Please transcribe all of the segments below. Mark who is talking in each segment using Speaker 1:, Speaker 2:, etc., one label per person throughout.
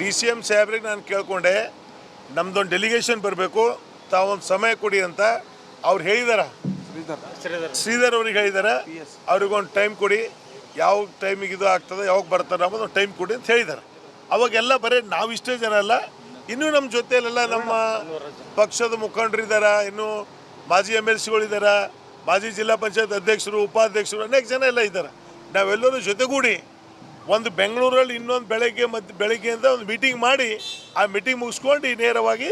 Speaker 1: D C M ಸಾಹೇಬ್ರಿಗೆ ನಾನು ಕೇಳ್ಕೊಂಡೆ, ನಮ್ದೊಂದು ಡೆಲಿಗೇಷನ್ ಬರಬೇಕು, ತಾವೊಂದು ಸಮಯ ಕೊಡಿ ಅಂತ ಅವ್ರು ಹೇಳಿದಾರ. ಶ್ರೀಧರ್ ಅವ್ರಿಗೆ ಹೇಳಿದಾರ, ಅವ್ರಿಗೊಂದು ಟೈಮ್ ಕೊಡಿ, ಯಾವ ಟೈಮಿಗೆ ಇದು ಆಗ್ತದೆ, ಯಾವಾಗ ಬರ್ತಾರೆ ಅನ್ನೋದು ಒಂದು ಟೈಮ್ ಕೊಡಿ ಅಂತ ಹೇಳಿದಾರೆ. ಅವಾಗೆಲ್ಲ ಬರೀ ನಾವು ಇಷ್ಟೇ ಜನ ಅಲ್ಲ, ಇನ್ನೂ ನಮ್ಮ ಜೊತೆಯಲ್ಲೆಲ್ಲ ನಮ್ಮ ಪಕ್ಷದ ಮುಖಂಡರಿದ್ದಾರ ಇನ್ನು ಮಾಜಿ ಎಂ ಎಲ್ ಸಿಗಳಿದ್ದಾರ ಮಾಜಿ ಜಿಲ್ಲಾ ಪಂಚಾಯತ್ ಅಧ್ಯಕ್ಷರು, ಉಪಾಧ್ಯಕ್ಷರು, ಅನೇಕ ಜನ ಎಲ್ಲ ಇದ್ದಾರೆ ನಾವೆಲ್ಲರೂ ಜೊತೆಗೂಡಿ ಒಂದು ಬೆಂಗಳೂರಲ್ಲಿ ಇನ್ನೊಂದು ಬೆಳಗ್ಗೆ ಮತ್ತು ಬೆಳಗ್ಗೆಯಿಂದ ಒಂದು ಮೀಟಿಂಗ್ ಮಾಡಿ ಆ ಮೀಟಿಂಗ್ ಮುಗಿಸ್ಕೊಂಡು ನೇರವಾಗಿ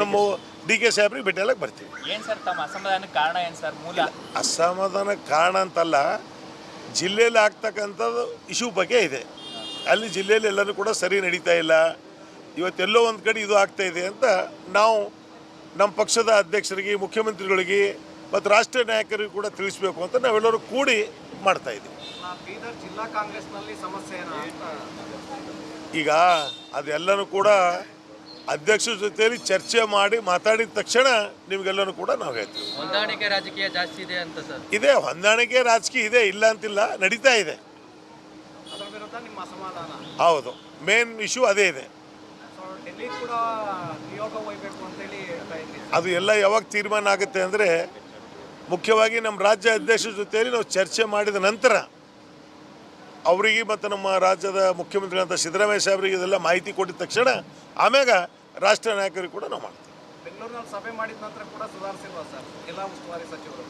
Speaker 1: ನಮ್ಮ ಡಿ ಕೆ ಸಾಹೇಬ್ರಿಗೆ ಭೇಟಿಯಾಗಕ್ಕೆ ಬರ್ತೀವಿ.
Speaker 2: ಏನ್ ಸರ್ ತಮ್ಮ ಅಸಮಾಧಾನಕ್ಕೆ ಕಾರಣ ಏನ್ ಸರ್ ಮೂಲ?
Speaker 1: ಅಸಮಾಧಾನ ಕಾರಣ ಅಂತಲ್ಲ ಜಿಲ್ಲೆಯಲ್ಲಿ ಆಗ್ತಕ್ಕಂಥದ್ದು ಇಶ್ಯೂ ಬಗ್ಗೆ ಇದೆ. ಅಲ್ಲಿ ಜಿಲ್ಲೆಯಲ್ಲಿ ಎಲ್ಲರೂ ಕೂಡ ಸರಿ ನಡೀತಾ ಇಲ್ಲ. ಇವತ್ತೆಲ್ಲೋ ಒಂದು ಕಡೆ ಇದು ಆಗ್ತಾ ಇದೆ ಅಂತ ನಾವು ನಮ್ಮ ಪಕ್ಷದ ಅಧ್ಯಕ್ಷರಿಗೆ ಮುಖ್ಯಮಂತ್ರಿಗಳಿಗೆ ಮತ್ತು ರಾಷ್ಟ್ರೀಯ ನಾಯಕರಿಗೂ ಕೂಡ ತಿಳಿಸ್ಬೇಕು ಅಂತ ನಾವೆಲ್ಲರೂ ಕೂಡಿ ಮಾಡ್ತಾ ಇದ್ದೀವಿ.
Speaker 3: ನಾ ಬೀದರ್ ಜಿಲ್ಲಾ ಕಾಂಗ್ರೆಸ್ನಲ್ಲಿ ಸಮಸ್ಯೆ ಏನೋ
Speaker 1: ಈಗ ಅದೆಲ್ಲನೂ ಕೂಡ ಅಧ್ಯಕ್ಷರ ಜೊತೆಯಲ್ಲಿ ಚರ್ಚೆ ಮಾಡಿ ಮಾತಾಡಿದ ತಕ್ಷಣ ನಿಮ್ಗೆಲ್ಲನೂ ಕೂಡ ನಾವು ಹೇಳ್ತೀವಿ.
Speaker 2: ಹೊಂದಾಣಿಕೆ ರಾಜಕೀಯ ಜಾಸ್ತಿ ಇದೆ ಅಂತ ಸರ್.
Speaker 1: ಇದೆ ಹೊಂದಾಣಿಕೆ ರಾಜಕೀಯ ಇದೆ ಇಲ್ಲ ಅಂತಿಲ್ಲ ನಡೀತಾ ಇದೆ.
Speaker 3: ಅದರ ವಿರುದ್ಧ ನಿಮ್ಮ ಅಸಮಾಧಾನ.
Speaker 1: ಹೌದು ಮೇನ್ ಇಶ್ಯೂ ಅದೇ ಇದೆ. ಅದು ಎಲ್ಲ ಯಾವಾಗ ತೀರ್ಮಾನ ಆಗುತ್ತೆ ಅಂದರೆ ಮುಖ್ಯವಾಗಿ ನಮ್ಮ ರಾಜ್ಯ ಅಧ್ಯಕ್ಷರ ಜೊತೆಯಲ್ಲಿ ನಾವು ಚರ್ಚೆ ಮಾಡಿದ ನಂತರ ಅವರಿಗೆ ಮತ್ತು ನಮ್ಮ ರಾಜ್ಯದ ಮುಖ್ಯಮಂತ್ರಿಗಳಂತ ಸಿದ್ದರಾಮಯ್ಯ ಸಾಹೇಬರಿಗೆ ಇದೆಲ್ಲ ಮಾಹಿತಿ ಕೊಟ್ಟಿದ ತಕ್ಷಣ ಆಮ್ಯಾಗ ರಾಷ್ಟ್ರ ನಾಯಕರಿಗೆ ಕೂಡ ನಾವು ಮಾಡ್ತೀವಿ.
Speaker 3: ಬೆಂಗಳೂರಿನಲ್ಲಿ ಸಭೆ ಮಾಡಿದ ನಂತರ ಕೂಡ ಸುಧಾರಿಸಿಲ್ವಾ ಸರ್? ಜಿಲ್ಲಾ ಉಸ್ತುವಾರಿ ಸಚಿವರು?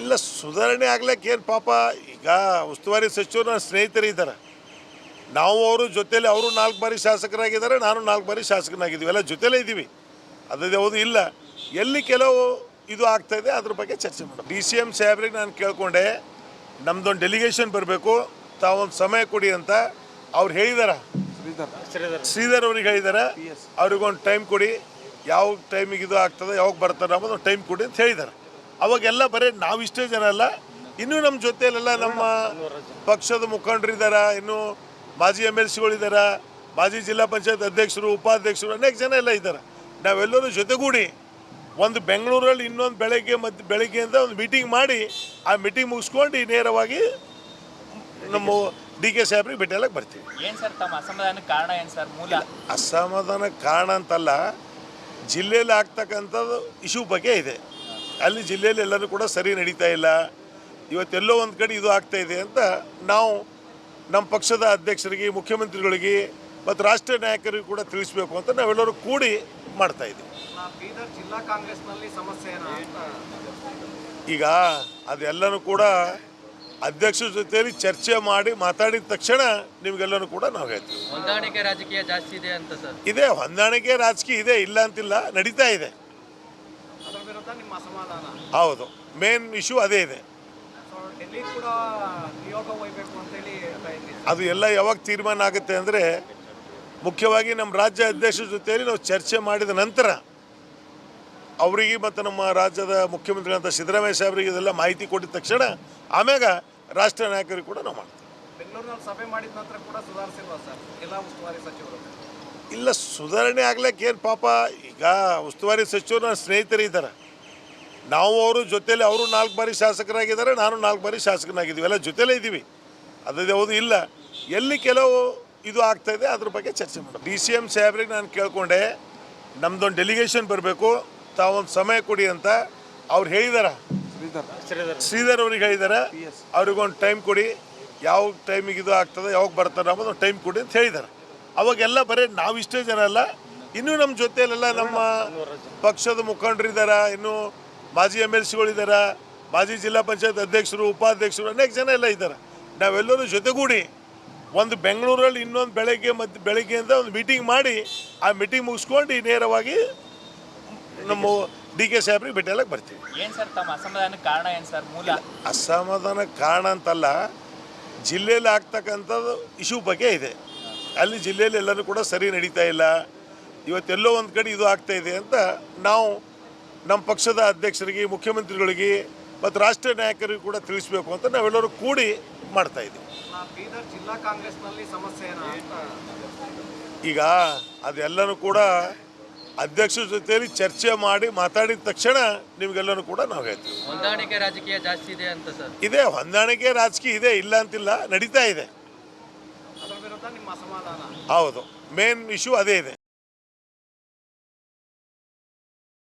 Speaker 1: ಇಲ್ಲ ಸುಧಾರಣೆ ಆಗ್ಲಿಕ್ಕೆ ಏನು ಪಾಪ ಈಗ ಉಸ್ತುವಾರಿ ಸಚಿವರು ನನ್ನ ಸ್ನೇಹಿತರು ಇದ್ದಾರೆ. ನಾವು ಅವರು ಜೊತೆಯಲ್ಲಿ ಅವರು ನಾಲ್ಕು ಬಾರಿ ಶಾಸಕರಾಗಿದ್ದಾರೆ ನಾನು ನಾಲ್ಕು ಬಾರಿ ಶಾಸಕನಾಗಿದ್ದೀವಿ. ಎಲ್ಲ ಜೊತೆಲೇ ಇದ್ದೀವಿ. ಅದು ಯಾವುದು ಇಲ್ಲ. ಎಲ್ಲಿ ಕೆಲವು ಇದು ಆಗ್ತಾ ಇದೆ ಅದ್ರ ಬಗ್ಗೆ ಚರ್ಚೆ ಮಾಡೋಣ. ಡಿ ಸಿ ಎಂ ಸಾಹೇಬ್ರಿಗೆ ನಾನು ಕೇಳ್ಕೊಂಡೆ ನಮ್ದೊಂದು ಡೆಲಿಗೇಷನ್ ಬರಬೇಕು ತಾವೊಂದು ಸಮಯ ಕೊಡಿ ಅಂತ ಅವ್ರು ಹೇಳಿದಾರ. ಶ್ರೀಧರ್. ಅವ್ರಿಗೆ ಹೇಳಿದಾರ ಅವ್ರಿಗೊಂದು ಟೈಮ್ ಕೊಡಿ ಯಾವ ಟೈಮಿಗೆ ಇದು ಆಗ್ತದೆ ಯಾವಾಗ ಬರ್ತಾರೆ ಅನ್ನೋದು ಒಂದು ಟೈಮ್ ಕೊಡಿ ಅಂತ ಹೇಳಿದಾರೆ. ಅವಾಗೆಲ್ಲ ಬರೀ ನಾವಿಷ್ಟೇ ಇಷ್ಟೇ ಜನ ಅಲ್ಲ ಇನ್ನೂ ನಮ್ಮ ಜೊತೆಯಲ್ಲೆಲ್ಲ ನಮ್ಮ ಪಕ್ಷದ ಮುಖಂಡರಿದ್ದಾರ ಇನ್ನು ಮಾಜಿ ಎಂ ಎಲ್ ಸಿಗಳಿದ್ದಾರ ಮಾಜಿ ಜಿಲ್ಲಾ ಪಂಚಾಯತ್ ಅಧ್ಯಕ್ಷರು ಉಪಾಧ್ಯಕ್ಷರು ಅನೇಕ ಜನ ಎಲ್ಲ ಇದ್ದಾರೆ ನಾವೆಲ್ಲರೂ ಜೊತೆಗೂಡಿ ಒಂದು ಬೆಂಗಳೂರಲ್ಲಿ ಇನ್ನೊಂದು ಬೆಳಗ್ಗೆ ಮತ್ತು ಬೆಳಗ್ಗೆಯಿಂದ ಒಂದು ಮೀಟಿಂಗ್ ಮಾಡಿ ಆ ಮೀಟಿಂಗ್ ಮುಗಿಸ್ಕೊಂಡು ನೇರವಾಗಿ ನಮ್ಮ ಡಿ ಕೆ ಸಾಹೇಬ್ರಿಗೆ ಭೇಟಿಯಾಗಕ್ಕೆ ಬರ್ತೀವಿ.
Speaker 2: ಏನ್ ಸರ್ ತಮ್ಮ ಅಸಮಾಧಾನಕ್ಕೆ ಕಾರಣ ಏನ್ ಸರ್? ಮೂಲ?
Speaker 1: ಅಸಮಾಧಾನ ಕಾರಣ ಅಂತಲ್ಲ ಜಿಲ್ಲೆಯಲ್ಲಿ ಆಗ್ತಕ್ಕಂಥದ್ದು ಇಶ್ಯೂ ಬಗ್ಗೆ ಇದೆ. ಅಲ್ಲಿ ಜಿಲ್ಲೆಯಲ್ಲಿ ಎಲ್ಲರೂ ಕೂಡ ಸರಿ ನಡೀತಾ ಇಲ್ಲ. ಇವತ್ತೆಲ್ಲೋ ಒಂದು ಕಡೆ ಇದು ಆಗ್ತಾ ಇದೆ ಅಂತ ನಾವು ನಮ್ಮ ಪಕ್ಷದ ಅಧ್ಯಕ್ಷರಿಗೆ ಮುಖ್ಯಮಂತ್ರಿಗಳಿಗೆ ಮತ್ತು ರಾಷ್ಟ್ರೀಯ ನಾಯಕರಿಗೂ ಕೂಡ ತಿಳಿಸ್ಬೇಕು ಅಂತ ನಾವೆಲ್ಲರೂ ಕೂಡಿ ಮಾಡ್ತಾ ಇದ್ದೀವಿ.
Speaker 3: ನಾ ಬೀದರ್ ಜಿಲ್ಲಾ ಕಾಂಗ್ರೆಸ್ನಲ್ಲಿ ಸಮಸ್ಯೆ ಏನೋ ಅಂತ.
Speaker 1: ಈಗ ಅದೆಲ್ಲನೂ ಕೂಡ ಅಧ್ಯಕ್ಷರ ಜೊತೆಯಲ್ಲಿ ಚರ್ಚೆ ಮಾಡಿ ಮಾತಾಡಿದ ತಕ್ಷಣ ನಿಮ್ಗೆಲ್ಲರೂ ಕೂಡ ನಾವು ಹೇಳ್ತೀವಿ.
Speaker 2: ಹೊಂದಾಣಿಕೆ ರಾಜಕೀಯ ಜಾಸ್ತಿ ಇದೆ ಅಂತ ಸರ್.
Speaker 1: ಇದೆ ಹೊಂದಾಣಿಕೆ ರಾಜಕೀಯ ಇದೆ ಇಲ್ಲ ಅಂತಿಲ್ಲ ನಡೀತಾ ಇದೆ.
Speaker 3: ಅದರ ವಿರುದ್ಧ ನಿಮ್ಮ ಅಸಮಾಧಾನ.
Speaker 1: ಹೌದು ಮೇನ್ ಇಶ್ಯೂ ಅದೇ ಇದೆ. ಅದು ಎಲ್ಲ ಯಾವಾಗ ತೀರ್ಮಾನ ಆಗುತ್ತೆ ಅಂದರೆ ಮುಖ್ಯವಾಗಿ ನಮ್ಮ ರಾಜ್ಯ ಅಧ್ಯಕ್ಷರ ಜೊತೆಯಲ್ಲಿ ನಾವು ಚರ್ಚೆ ಮಾಡಿದ ನಂತರ ಅವರಿಗೆ ಮತ್ತು ನಮ್ಮ ರಾಜ್ಯದ ಮುಖ್ಯಮಂತ್ರಿಗಳಂತ ಸಿದ್ದರಾಮಯ್ಯ ಸಾಹೇಬರಿಗೆ ಇದೆಲ್ಲ ಮಾಹಿತಿ ಕೊಟ್ಟಿದ ತಕ್ಷಣ ಆಮ್ಯಾಗ ರಾಷ್ಟ್ರೀಯ ನಾಯಕರಿಗೆ ಕೂಡ ನಾವು ಮಾಡ್ತೀವಿ.
Speaker 3: ಬೆಂಗಳೂರಿನಲ್ಲಿ ಸಭೆ ಮಾಡಿದ ನಂತರ ಕೂಡ ಸುಧಾರಿಸಿಲ್ವಾ ಸರ್? ಜಿಲ್ಲಾ ಉಸ್ತುವಾರಿ ಸಚಿವರು?
Speaker 1: ಇಲ್ಲ ಸುಧಾರಣೆ ಆಗ್ಲಿಕ್ಕೆ ಏನು ಪಾಪ ಈಗ ಉಸ್ತುವಾರಿ ಸಚಿವರು ನನ್ನ ಸ್ನೇಹಿತರು ಇದ್ದಾರೆ. ನಾವು ಅವರು ಜೊತೆಯಲ್ಲಿ ಅವರು ನಾಲ್ಕು ಬಾರಿ ಶಾಸಕರಾಗಿದ್ದಾರೆ ನಾನು ನಾಲ್ಕು ಬಾರಿ ಶಾಸಕನಾಗಿದ್ದೀವಿ. ಎಲ್ಲ ಜೊತೆಲೇ ಇದ್ದೀವಿ. ಅದು ಯಾವುದು ಇಲ್ಲ. ಎಲ್ಲಿ ಕೆಲವು ಇದು ಆಗ್ತಾ ಇದೆ ಅದ್ರ ಬಗ್ಗೆ ಚರ್ಚೆ ಮಾಡೋದು ಡಿ ಸಿ ಎಂ ಸಾಹೇಬ್ರಿಗೆ ನಾನು ಕೇಳ್ಕೊಂಡೆ ನಮ್ದೊಂದು ಡೆಲಿಗೇಷನ್ ಬರಬೇಕು ತಾವೊಂದು ಸಮಯ ಕೊಡಿ ಅಂತ ಅವ್ರು ಹೇಳಿದಾರ. ಶ್ರೀಧರ್. ಅವ್ರಿಗೆ ಹೇಳಿದಾರ ಅವ್ರಿಗೊಂದು ಟೈಮ್ ಕೊಡಿ ಯಾವ ಟೈಮಿಗೆ ಇದು ಆಗ್ತದೆ ಯಾವಾಗ ಬರ್ತಾರೆ ಅನ್ನೋದು ಟೈಮ್ ಕೊಡಿ ಅಂತ ಹೇಳಿದಾರೆ. ಅವಾಗೆಲ್ಲ ಬರೀ ನಾವು ಇಷ್ಟೇ ಜನ ಅಲ್ಲ ಇನ್ನೂ ನಮ್ಮ ಜೊತೆಯಲ್ಲೆಲ್ಲ ನಮ್ಮ ಪಕ್ಷದ ಮುಖಂಡರಿದ್ದಾರ ಇನ್ನು ಮಾಜಿ ಎಂ ಎಲ್ ಸಿಗಳಿದ್ದಾರ ಮಾಜಿ ಜಿಲ್ಲಾ ಪಂಚಾಯತ್ ಅಧ್ಯಕ್ಷರು ಉಪಾಧ್ಯಕ್ಷರು ಅನೇಕ ಜನ ಎಲ್ಲ ಇದ್ದಾರೆ ನಾವೆಲ್ಲರೂ ಜೊತೆಗೂಡಿ ಒಂದು ಬೆಂಗಳೂರಲ್ಲಿ ಇನ್ನೊಂದು ಬೆಳಗ್ಗೆ ಮತ್ತು ಬೆಳಗ್ಗೆಯಿಂದ ಒಂದು ಮೀಟಿಂಗ್ ಮಾಡಿ ಆ ಮೀಟಿಂಗ್ ಮುಗಿಸ್ಕೊಂಡು ನೇರವಾಗಿ ನಮ್ಮ ಡಿ ಕೆ ಸಾಹೇಬ್ರಿಗೆ ಭೇಟಿಯಾಗಕ್ಕೆ ಬರ್ತೀವಿ.
Speaker 2: ಏನ್ ಸರ್ ತಮ್ಮ ಅಸಮಾಧಾನಕ್ಕೆ ಕಾರಣ ಏನ್ ಸರ್ ಮೂಲ?
Speaker 1: ಅಸಮಾಧಾನ ಕಾರಣ ಅಂತಲ್ಲ ಜಿಲ್ಲೆಯಲ್ಲಿ ಆಗ್ತಕ್ಕಂಥದ್ದು ಇಶ್ಯೂ ಬಗ್ಗೆ ಇದೆ. ಅಲ್ಲಿ ಜಿಲ್ಲೆಯಲ್ಲಿ ಎಲ್ಲರೂ ಕೂಡ ಸರಿ ನಡೀತಾ ಇಲ್ಲ. ಇವತ್ತೆಲ್ಲೋ ಒಂದು ಕಡೆ ಇದು ಆಗ್ತಾ ಇದೆ ಅಂತ ನಾವು ನಮ್ಮ ಪಕ್ಷದ ಅಧ್ಯಕ್ಷರಿಗೆ ಮುಖ್ಯಮಂತ್ರಿಗಳಿಗೆ ಮತ್ತು ರಾಷ್ಟ್ರೀಯ ನಾಯಕರಿಗೆ ಕೂಡ ತಿಳಿಸ್ಬೇಕು ಅಂತ ನಾವೆಲ್ಲರೂ ಕೂಡಿ ಮಾಡ್ತಾ ಇದ್ದೀವಿ
Speaker 3: ನಾ ಬೀದರ್ ಜಿಲ್ಲಾ ಕಾಂಗ್ರೆಸ್ನಲ್ಲಿ ಸಮಸ್ಯೆ ಏನೋ
Speaker 1: ಈಗ ಅದೆಲ್ಲನೂ ಕೂಡ ಅಧ್ಯಕ್ಷರ ಜೊತೆಯಲ್ಲಿ ಚರ್ಚೆ ಮಾಡಿ ಮಾತಾಡಿದ ತಕ್ಷಣ ನಿಮ್ಗೆಲ್ಲನೂ ಕೂಡ ನಾವು ಹೇಳ್ತೀವಿ.
Speaker 2: ಹೊಂದಾಣಿಕೆ ರಾಜಕೀಯ ಜಾಸ್ತಿ ಇದೆ ಅಂತ ಸರ್.
Speaker 1: ಇದೆ ಹೊಂದಾಣಿಕೆ ರಾಜಕೀಯ ಇದೆ ಇಲ್ಲ ಅಂತಿಲ್ಲ ನಡೀತಾ ಇದೆ.
Speaker 3: ಅದರ ವಿರುದ್ಧ ನಿಮ್ಮ ಅಸಮಾಧಾನ?
Speaker 1: ಹೌದು ಮೇನ್ ಇಶ್ಯೂ ಅದೇ ಇದೆ.